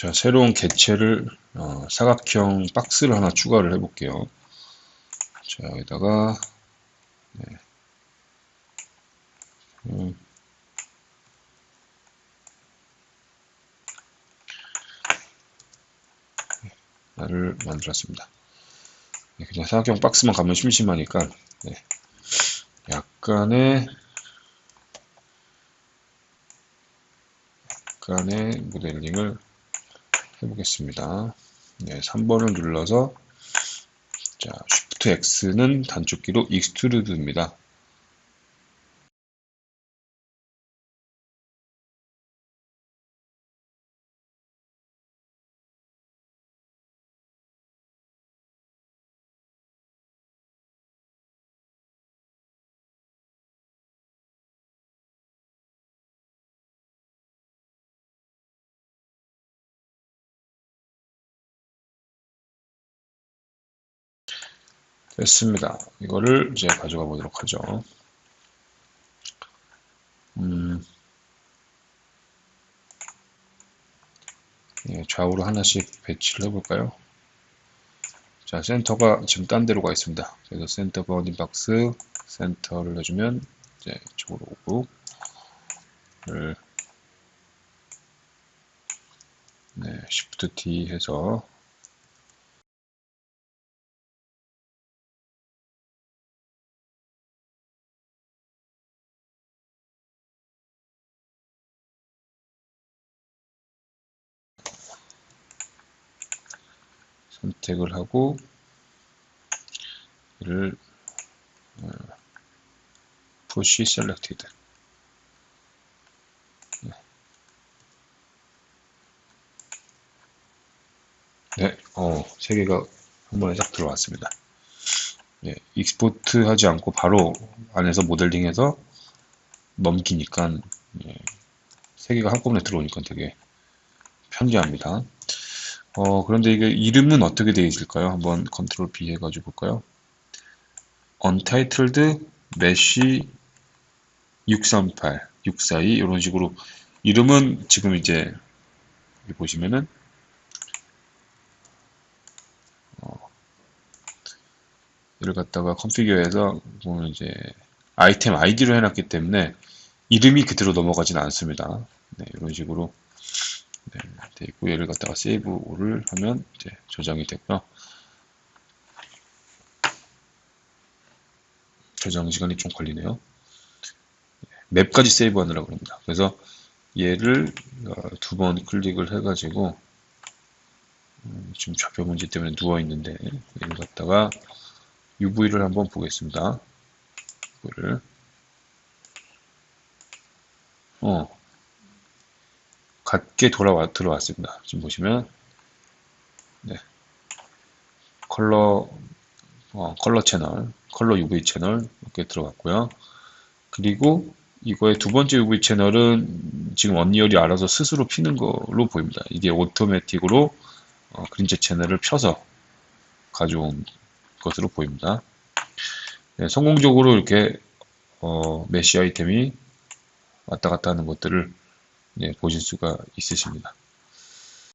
자, 새로운 개체를 어, 사각형 박스를 하나 추가를 해 볼게요. 자, 여기다가 네. 음. 를 만들었습니다. 네, 그냥 사각형 박스만 가면 심심하니까 네. 약간의 약간의 모델링을 해보겠습니다. 네, 3번을 눌러서 자, Shift X는 단축키로 Extrude입니다. 됐습니다. 이거를 이제 가져가 보도록 하죠. 음, 예, 좌우로 하나씩 배치를 해볼까요? 자, 센터가 지금 딴 데로 가 있습니다. 그래서 센터 바운딩 박스 센터를 해주면 이제 이쪽으로 오고 네, Shift T 해서 선택을 하고 이를 어, push selected 네. 네, 어, 세 개가 한 번에 딱 들어왔습니다. 네, 익스포트 하지 않고 바로 안에서 모델링해서 넘기니까 예, 세 개가 한꺼번에 들어오니까 되게 편리합니다. 어, 그런데 이게 이름은 어떻게 되어 있을까요? 한번 컨트롤 B 해가지고 볼까요? Untitled Mesh 638, 642 이런 식으로 이름은 지금 이제 여기 보시면은 어, 이를 갖다가 컨피규어해서 보면 이제 아이템 아이디로 해놨기 때문에 이름이 그대로 넘어가지는 않습니다. 네, 이런 식으로 네, 돼 있고 얘를 갖다가 세이브를 하면 이제 저장이 되고요. 저장 시간이 좀 걸리네요. 맵까지 세이브하느라고 그럽니다. 그래서 얘를 어, 두번 클릭을 해가지고 음, 지금 좌표 문제 때문에 누워 있는데 얘를 갖다가 UV를 한번 보겠습니다. 이거를 어 같게 돌아와 들어왔습니다. 지금 보시면 네. 컬러 어, 컬러 채널, 컬러 UV 채널 이렇게 들어갔고요. 그리고 이거의 두 번째 UV 채널은 지금 언리얼이 알아서 스스로 피는 걸로 보입니다. 이게 오토매틱으로 어, 그림자 채널을 펴서 가져온 것으로 보입니다. 네, 성공적으로 이렇게 어, 메시 아이템이 왔다 갔다 하는 것들을 네, 보실 수가 있으십니다.